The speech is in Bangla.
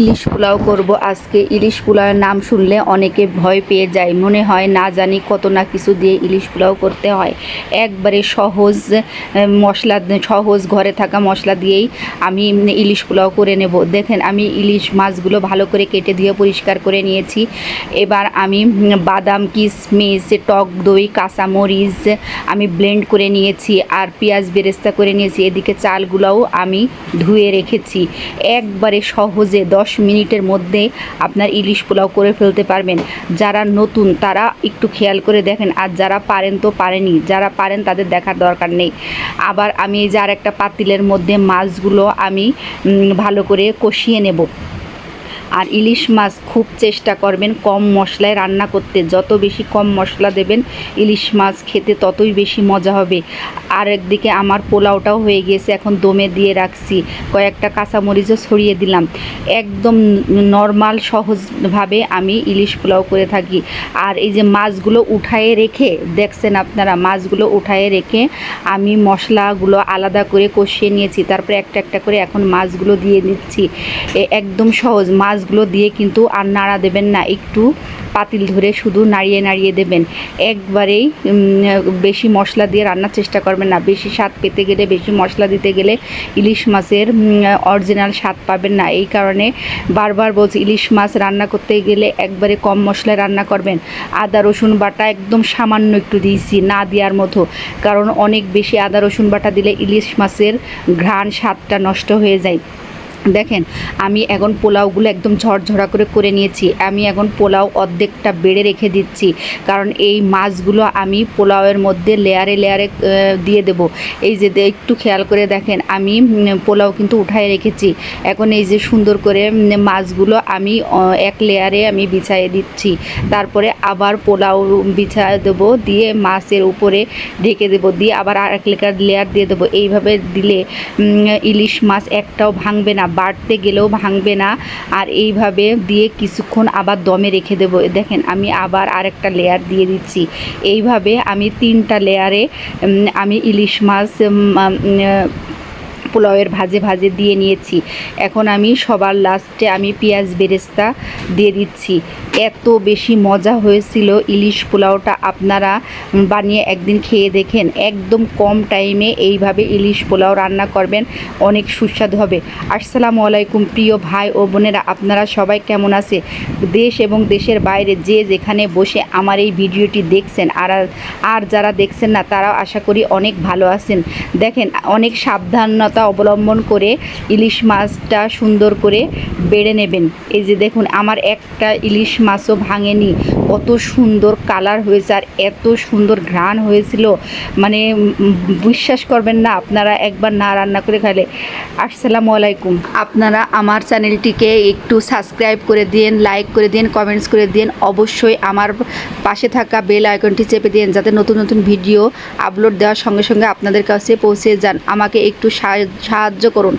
ইলিশ পোলাও করব। আজকে ইলিশ পোলাওয়ের নাম শুনলে অনেকে ভয় পেয়ে যায়। মনে হয় না জানি কত না কিছু দিয়ে ইলিশ পোলাও করতে হয়। একবারে সহজ মশলা সহজ ঘরে থাকা মশলা দিয়েই আমি ইলিশ পোলাও করে নেব। দেখেন, আমি ইলিশ মাছগুলো ভালো করে কেটে ধুয়ে পরিষ্কার করে নিয়েছি। এবার আমি বাদাম, কিশমিশ, টক দই, কাঁচামরিচ আমি ব্লেন্ড করে নিয়েছি আর পেঁয়াজ বেরেস্তা করে নিয়েছি। এদিকে চালগুলোও আমি ধুয়ে রেখেছি। একবারে সহজে দশ মিনিটের মধ্যে আপনার ইলিশ পোলাও করে ফেলতে পারবেন। যারা নতুন, তারা একটু খেয়াল করে দেখেন। আর যারা পারেন তো পারেনি যারা পারেন, তাদের দেখার দরকার নেই। আবার আমি এই যে আর একটা পাতিলের মধ্যে মাছগুলো আমি ভালো করে কষিয়ে নেব। আর ইলিশ মাছ খুব চেষ্টা করবেন কম মশলায় রান্না করতে। যত বেশি কম মশলা দেবেন ইলিশ মাছ খেতে ততই বেশি মজা হবে। আর একদিকে আমার পোলাওটাও হয়ে গিয়েছে, এখন দমে দিয়ে রাখছি। কয়েকটা কাঁচামরিচও ছড়িয়ে দিলাম। একদম নর্মাল সহজভাবে আমি ইলিশ পোলাও করে থাকি। আর এই যে মাছগুলো উঠায়ে রেখে, দেখছেন আপনারা, মাছগুলো উঠায়ে রেখে আমি মশলাগুলো আলাদা করে কষিয়ে নিয়েছি। তারপরে একটা একটা করে এখন মাছগুলো দিয়ে দিচ্ছি। একদম সহজ। মাছগুলো দিয়ে কিন্তু আর নাড়া দেবেন না, একটু পাতিল ধরে শুধু নাড়িয়ে নাড়িয়ে দেবেন। একবারেই বেশি মশলা দিয়ে রান্নার চেষ্টা করবেন না। বেশি স্বাদ পেতে গেলে, বেশি মশলা দিতে গেলে ইলিশ মাছের অরিজিনাল স্বাদ পাবেন না। এই কারণে বারবার বলছি, ইলিশ মাছ রান্না করতে গেলে একবারে কম মশলায় রান্না করবেন। আদা, রসুন বাটা একদম সামান্য একটু দিয়েছি, না দেওয়ার মতো। কারণ অনেক বেশি আদা, রসুন বাটা দিলে ইলিশ মাছের ঘ্রাণ স্বাদটা নষ্ট হয়ে যায়। দেখেন, আমি এখন পোলাওগুলো একদম ঝরঝরা করে করে নিয়েছি। আমি এখন পোলাও অর্ধেকটা বেড়ে রেখে দিচ্ছি। কারণ এই মাছগুলো আমি পোলাওয়ের মধ্যে লেয়ারে লেয়ারে দিয়ে দেব। এই যে একটু খেয়াল করে দেখেন, আমি পোলাও কিন্তু উঠায় রেখেছি। এখন এই যে সুন্দর করে মাছগুলো আমি এক লেয়ারে আমি বিছাইয়ে দিচ্ছি। তারপরে আবার পোলাও বিছায় দেবো, দিয়ে মাছের উপরে ঢেকে দেবো, দিয়ে আবার আর এক লেয়ার দিয়ে দেবো। এইভাবে দিলে ইলিশ মাছ একটাও ভাঙবে না। বাড়তে গেলেও ভাঙবে না। আর এইভাবে দিয়ে কিছুক্ষণ আবার দমে রেখে দেবো। দেখেন, আমি আবার আরেকটা লেয়ার দিয়ে দিচ্ছি। এইভাবে আমি তিনটা লেয়ারে আমি ইলিশ মাছ পোলাওয়ের ভাজে ভাজে দিয়ে নিয়েছি। এখন আমি সবার লাস্টে আমি পেঁয়াজ বেরেস্তা দিয়ে দিচ্ছি। এত বেশি মজা হয়েছিল ইলিশ পোলাওটা। আপনারা বানিয়ে একদিন খেয়ে দেখেন। একদম কম টাইমে এইভাবে ইলিশ পোলাও রান্না করবেন। অনেক সুস্বাদু হবে। আসসালামু আলাইকুম প্রিয় ভাই ও বোনেরা, আপনারা সবাই কেমন আছে? দেশ এবং দেশের বাইরে যে যেখানে বসে আমার এই ভিডিওটি দেখছেন, আর আর যারা দেখছেন না, তারাও আশা করি অনেক ভালো আছেন। দেখেন, অনেক সাবধানতা অবলম্বন করে ইলিশ মাছটা সুন্দর করে বেড়ে নেবেন। এই যে দেখুন, আমার একটা ইলিশ মাছও ভাঙেনি। কত সুন্দর কালার হয়েছে আর এত সুন্দর ঘ্রাণ হয়েছিল। মানে বিশ্বাস করবেন না, আপনারা একবার না রান্না করে খাইলে। আসসালামু আলাইকুম। আপনারা আমার চ্যানেলটিকে একটু সাবস্ক্রাইব করে দিন লাইক করে দিন কমেন্টস করে দিন অবশ্যই আমার পাশে থাকা বেল আইকনটি চেপে দিন যাতে নতুন নতুন ভিডিও আপলোড দেওয়ার সঙ্গে সঙ্গে আপনাদের কাছে পৌঁছে যান। আমাকে একটু সাহায্য সাহায্য করুন।